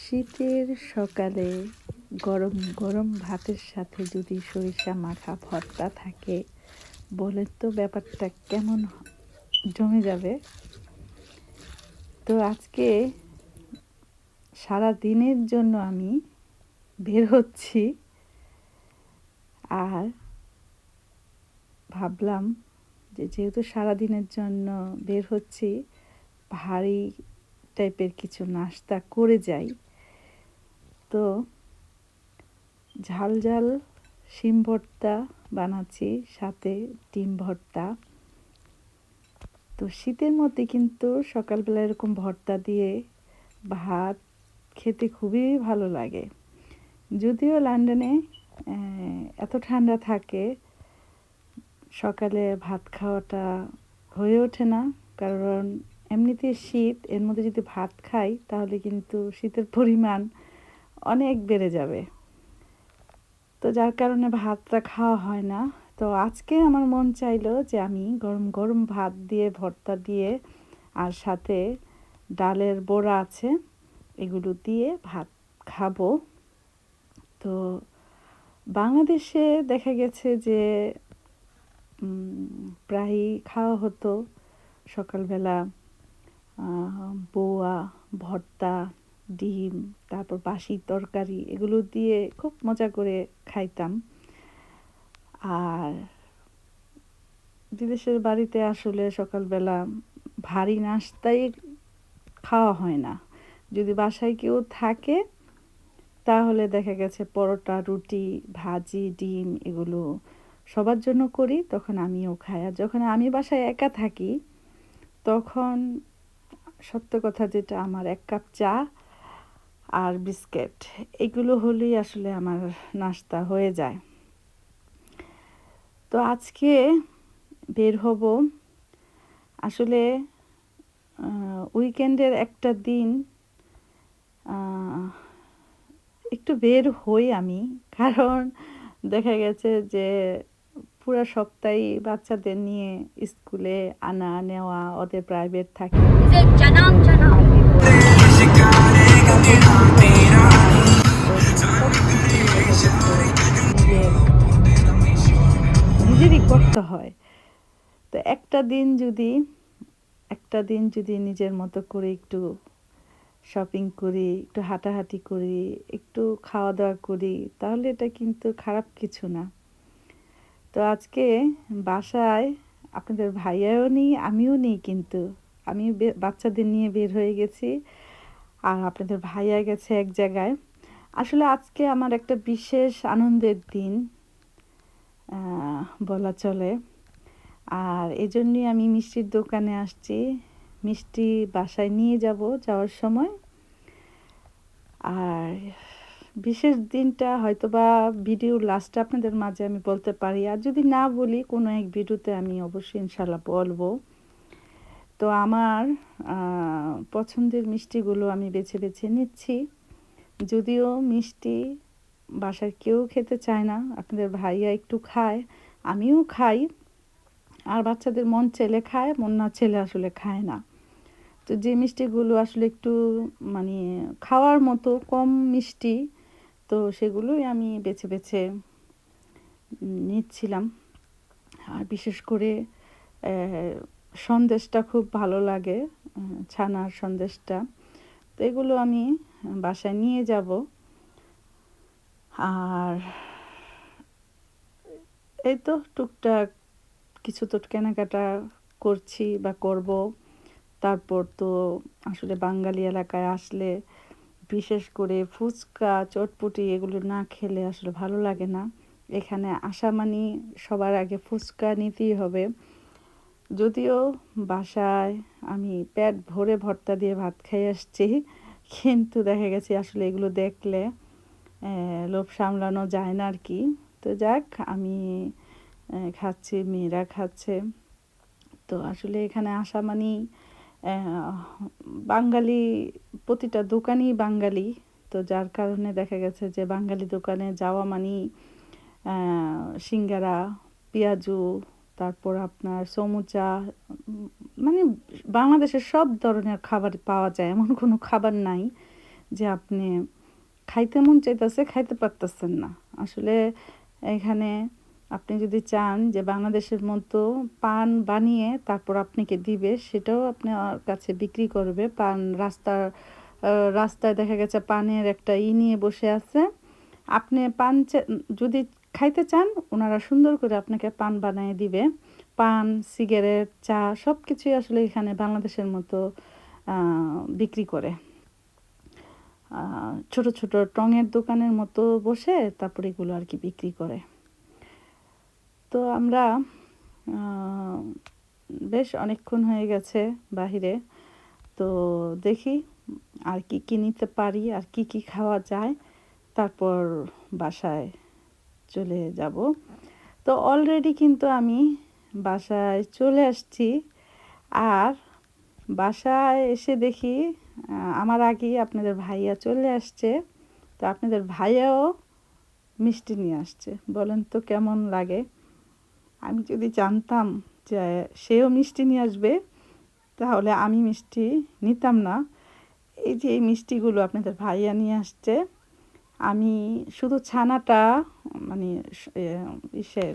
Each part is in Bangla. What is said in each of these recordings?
শীতের সকালে গরম গরম ভাতের সাথে যদি সরিষা মাখা ভর্তা থাকে বলে তো ব্যাপারটা কেমন জমে যাবে? তো আজকে সারা দিনের জন্য আমি বের হচ্ছি আর ভাবলাম যে যেহেতু সারা দিনের জন্য বের হচ্ছি, ভারী টাইপের কিছু নাস্তা করে যাই। তো ঝাল ঝাল শিম ভর্তা বানাচ্ছি, সাথে ডিম ভর্তা। তো শীতের মধ্যে কিন্তু সকালবেলা এরকম ভর্তা দিয়ে ভাত খেতে খুবই ভালো লাগে। যদিও লন্ডনে এত ঠান্ডা থাকে, সকালে ভাত খাওয়াটা হয়ে ওঠে না, কারণ এমনিতে শীত, এর মধ্যে যদি ভাত খাই, তাহলে কিন্তু শীতের পরিমাণ অনেক বেড়ে যাবে। তো যার কারণে ভাতটা খাওয়া হয় না। তো আজকে আমার মন চাইলো যে আমি গরম গরম ভাত দিয়ে, ভর্তা দিয়ে, আর সাথে ডালের বড়া আছে, এগুলো দিয়ে ভাত খাব। তো বাংলাদেশে দেখা গেছে যে প্রায়ই খাওয়া হতো সকালবেলা বোয়া, ভর্তা, ডিম, তারপর বাসি তরকারি, এগুলো দিয়ে খুব মজা করে খাইতাম। আর বিদেশের বাড়িতে আসলে সকালবেলা ভারী নাস্তাই খাওয়া হয় না। যদি বাসায় কেউ থাকে, তাহলে দেখা গেছে পরোটা, রুটি, ভাজি, ডিম, এগুলো সবার জন্য করি, তখন আমিও খাই। আর যখন আমি বাসায় একা থাকি, তখন সত্য কথা যেটা, আমার এক কাপ চা আর বিস্কিট। এগুলো হলেই আসলে আমার নাস্তা হয়ে যায়। তো আজকে বের হব আসলে উইকেন্ডের একটা দিন একটু বের হই আমি। কারণ দেখা গেছে যে পুরো সপ্তাহে বাচ্চাদের নিয়ে স্কুলে আনা নেওয়া ওদের প্রাইভেট থাকে। নিজেরই করতে হয়। তো একটা দিন যদি একটা দিন যদি নিজের মতো করে একটু শপিং করি একটু হাঁটাহাঁটি করি একটু খাওয়া দাওয়া করি তাহলে এটা কিন্তু খারাপ কিছু না। তো আজকে বাসায় আপনাদের ভাইয়াও নেই, আমিও নেই কিন্তু। আমি বাচ্চাদের নিয়ে বের হয়ে গেছি আর আপনাদের ভাইয়া গেছে এক জায়গায়। আসলে আজকে আমার একটা বিশেষ আনন্দের দিন বলা চলে। আর এজন্যই আমি মিষ্টির দোকানে আসছি। মিষ্টি বাসায় নিয়ে যাব যাওয়ার সময়। আর বিশেষ দিনটা হয়তো বা ভিডিও লাস্টে আপনাদের মাঝে আমি বলতে পারি। আর যদি না বলি, কোনো এক ভিডিওতে আমি অবশ্যই ইনশাল্লাহ বলব। তো আমার পছন্দের মিষ্টিগুলো আমি বেছে বেছে নিচ্ছি। যদিও মিষ্টি বাসার কেউ খেতে চায় না, আপনাদের ভাইয়া একটু খায়, আমিও খাই। আর বাচ্চাদের মন ছেলে খায়, মন না ছেলে আসলে খায় না। তো যে মিষ্টিগুলো আসলে একটু মানে খাওয়ার মতো কম মিষ্টি তো সেগুলোই আমি বেছে বেছে নিচ্ছিলাম। আর বিশেষ করে সন্দেশটা খুব ভালো লাগে ছানার সন্দেশটা। তো এগুলো আমি বাসায় নিয়ে যাব। আর এই তো টুকটাক কিছু তো কেনাকাটা করছি বা করব। তারপর তো আসলে বাঙালি এলাকায় আসলে বিশেষ করে ফুচকা চটপটি এগুলো না খেলে আসলে ভালো লাগে না। এখানে আসা মানি সবার আগে ফুচকা নিতেই হবে। যদিও বাসায় আমি পেট ভরে ভর্তা দিয়ে ভাত খেয়ে আসছি কিন্তু দেখা গেছে আসলে এগুলো দেখলে লোভ সামলানো যায় না আর কি তো যাক আমি খাচ্ছি মেয়েরা খাচ্ছে। তো আসলে এখানে আসা আহ, বাঙালি প্রতিটা দোকানই বাঙালি। তো যার কারণে দেখা গেছে যে বাঙালি দোকানে যাওয়া মানেই সিঙ্গারা, পেঁয়াজু, তারপর আপনার সমুচা মানে বাংলাদেশের সব ধরনের খাবার পাওয়া যায়। এমন কোনো খাবার নাই যে আপনি খাইতে মন চাইতেছে, খাইতে পারতেছেন না। আসলে এখানে আপনি যদি চান যে বাংলাদেশের মতো পান বানিয়ে তারপর আপনাকে দিবে, সেটাও আপনার কাছে বিক্রি করবে। পান রাস্তার রাস্তায় দেখা গেছে পানের একটা ই নিয়ে বসে আছে। আপনি পান যদি খাইতে চান, ওনারা সুন্দর করে আপনাকে পান বানিয়ে দিবে। পান, সিগারেট, চা সব কিছুই আসলে এখানে বাংলাদেশের মতো বিক্রি করে। ছোট ছোট টঙের দোকানের মতো বসে তারপরে এগুলো আর কি বিক্রি করে। তো আমরা বেশ অনেকক্ষণ হয়ে গেছে বাহিরে। তো দেখি আর কি কি নিতে পারি, আর কি কি খাওয়া যায়। তারপর বাসায় চলে যাব। তো অলরেডি কিন্তু আমি বাসায় চলে আসছি। আর বাসায় এসে দেখি আমার আগেই আপনাদের ভাইয়া চলে আসছে। তো আপনাদের ভাইয়াও মিষ্টি নিয়ে আসছে। বলেন তো কেমন লাগে? আমি যদি জানতাম যে সেও মিষ্টি নিয়ে আসবে, তাহলে আমি মিষ্টি নিতাম না। এই যে এই মিষ্টিগুলো আপনাদের ভাইয়া নিয়ে আসছে, আমি শুধু ছানাটা মানে ইসের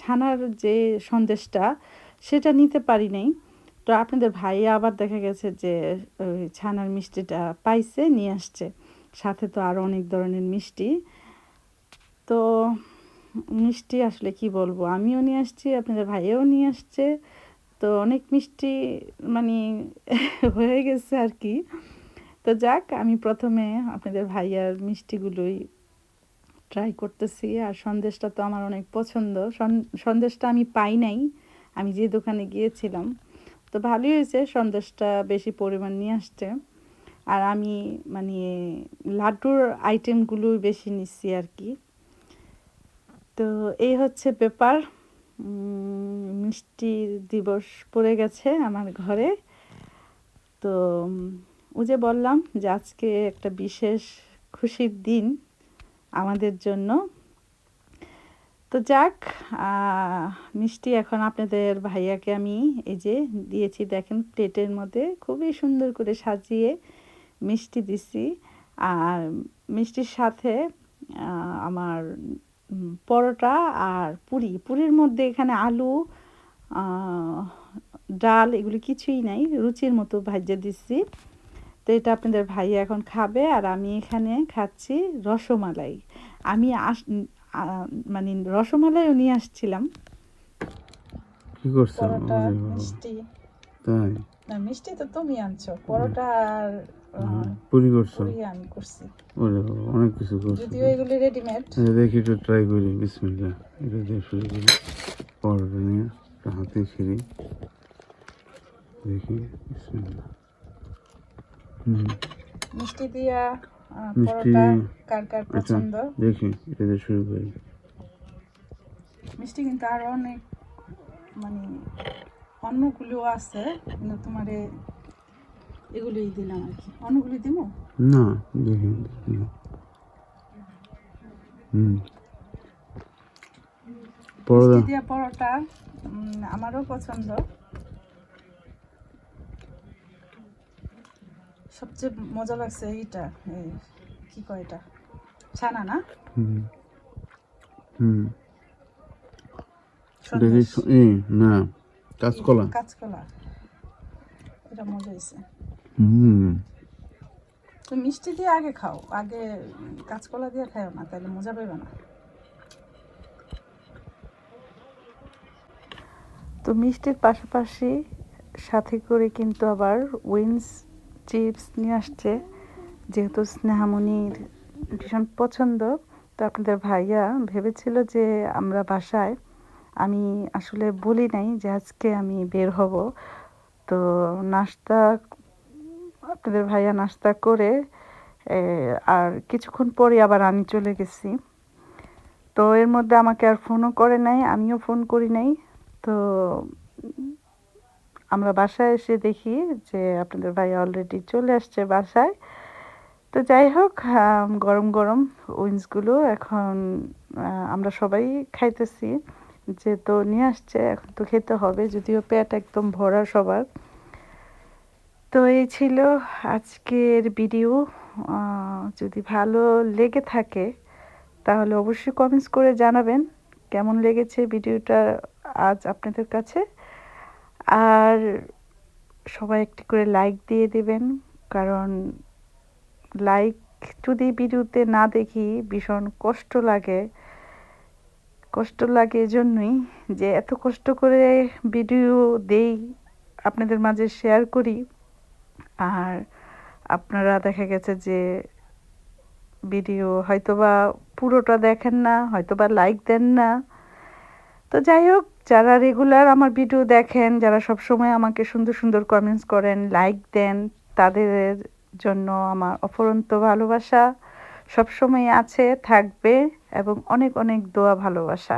ছানার যে সন্দেশটা, সেটা নিতে পারি নাই। তো আপনাদের ভাইয়া আবার দেখা গেছে যে ছানার মিষ্টিটা পাইছে, নিয়ে আসছে। সাথে তো আরও অনেক ধরনের মিষ্টি। তো মিষ্টি আসলে কি বলব? আমিও নিয়ে আসছি, আপনাদের ভাইয়াও নিয়ে আসছে। তো অনেক মিষ্টি মানে হয়ে গেছে আর কি। তো যাক, আমি প্রথমে আপনাদের ভাইয়ার মিষ্টিগুলোই ট্রাই করতেছি। আর সন্দেশটা তো আমার অনেক পছন্দ। সন- সন্দেশটা আমি পাই নাই। আমি যে দোকানে গিয়েছিলাম। তো ভালোই হয়েছে, সন্দেশটা বেশি পরিমাণ নিয়ে আসছে। আর আমি মানে লাড্ডুর আইটেমগুলোই বেশি নিচ্ছি আর কি। তো এই হচ্ছে ব্যাপার। মিষ্টি দিবস পড়ে গেছে আমার ঘরে। তো ও যে বললাম যে আজকে একটা বিশেষ খুশির দিন আমাদের জন্য। তো যাক মিষ্টি এখন আপনাদের ভাইয়াকে আমি এই যে দিয়েছি, দেখেন প্লেটের মধ্যে খুবই সুন্দর করে সাজিয়ে মিষ্টি দিছি। আর মিষ্টির সাথে আমার পরোটা আর পুরি। পুরির মধ্যে এখানে আলু আহ, ডাল এগুলো কিছুই নাই। রুচির মতো ভাজে দিচ্ছি। তো এটা আপনাদের ভাই এখন খাবে আর আমি এখানে খাচ্ছি রসমালাই। আমি আস আহ, মানে রসমালাইও নিয়ে আসছিলাম। কি করছ মিষ্টি। তাই? না মিষ্টি তো তুমি আনছো। পরোটা আর পুরি করছ? আমি করছি। ওরে অনেক কিছু করছ। যদিও এগুলি রেডিমেড দেখি একটু ট্রাই করি বিসমিল্লা এটা দিয়ে শুরু করি। পরোটা নিয়ে একটা হাতে ছিঁড়ি। দেখি বিসমিল্লা হুম। মিষ্টি দিয়া মিষ্টি কার কার আচ্ছা পছন্দ? দেখি এটা দিয়ে শুরু করি। মিষ্টি কিন্তু আরও অনেক মানে অন্যগুলো আছে কিন্তু তোমার এগুলোই দিলাম আর কি। অন্যগুলি দিব? না দেখি হুম। পরোটা। দিয়া পরোটা আমারও পছন্দ। সবচেয়ে মজা লাগছে এইটা কি কয় এটা? ছানা না? হুম। হুম। দেখি না কাঁচকলা। কাঁচকলা। এটা মজা হয়েছে হুম। তো মিষ্টি দিয়ে আগে খাও। আগে কাঁচকলা দিয়ে খাও না তাহলে মজা পাবে না। তো মিষ্টির পাশাপাশি সাথে করে কিন্তু আবার উইন্স চিপস নিয়ে আসছে। যেহেতু স্নেহামণির ভীষণ পছন্দ তো আপনাদের ভাইয়া ভেবেছিল যে আমরা বাসায় আমি আসলে বলি নাই যে আজকে আমি বের হব। তো নাস্তা আপনাদের ভাইয়া নাস্তা করে আর কিছুক্ষণ পরে আবার আমি চলে গেছি। তো এর মধ্যে আমাকে আর ফোনও করে নাই, আমিও ফোন করি নাই। তো আমরা বাসায় এসে দেখি যে আপনাদের ভাই অলরেডি চলে আসছে বাসায়। তো যাই হোক গরম গরম উইন্সগুলো এখন আমরা সবাই খাইতেছি। যে তো নিয়ে আসছে, এখন তো খেতে হবে, যদিও পেট একদম ভরা সবার। তো এই ছিল আজকের ভিডিও। যদি ভালো লেগে থাকে, তাহলে অবশ্যই কমেন্টস করে জানাবেন কেমন লেগেছে ভিডিওটা আজ আপনাদের কাছে। আর সবাই একটি করে লাইক দিয়ে দেবেন, কারণ লাইক যদি ভিডিওতে না দেখি ভীষণ কষ্ট লাগে। কষ্ট লাগে এজন্যই যে এত কষ্ট করে ভিডিও দেই, আপনাদের মাঝে শেয়ার করি। আর আপনারা দেখা গেছে যে ভিডিও হয়তোবা পুরোটা দেখেন না, হয়তোবা লাইক দেন না। তো যাই হোক, যারা রেগুলার আমার ভিডিও দেখেন, যারা সব সময় আমাকে সুন্দর সুন্দর কমেন্টস করেন লাইক দেন, তাদের জন্য আমার অফরন্ত ভালোবাসা সবসময় আছে, থাকবে এবং অনেক অনেক দোয়া ভালোবাসা।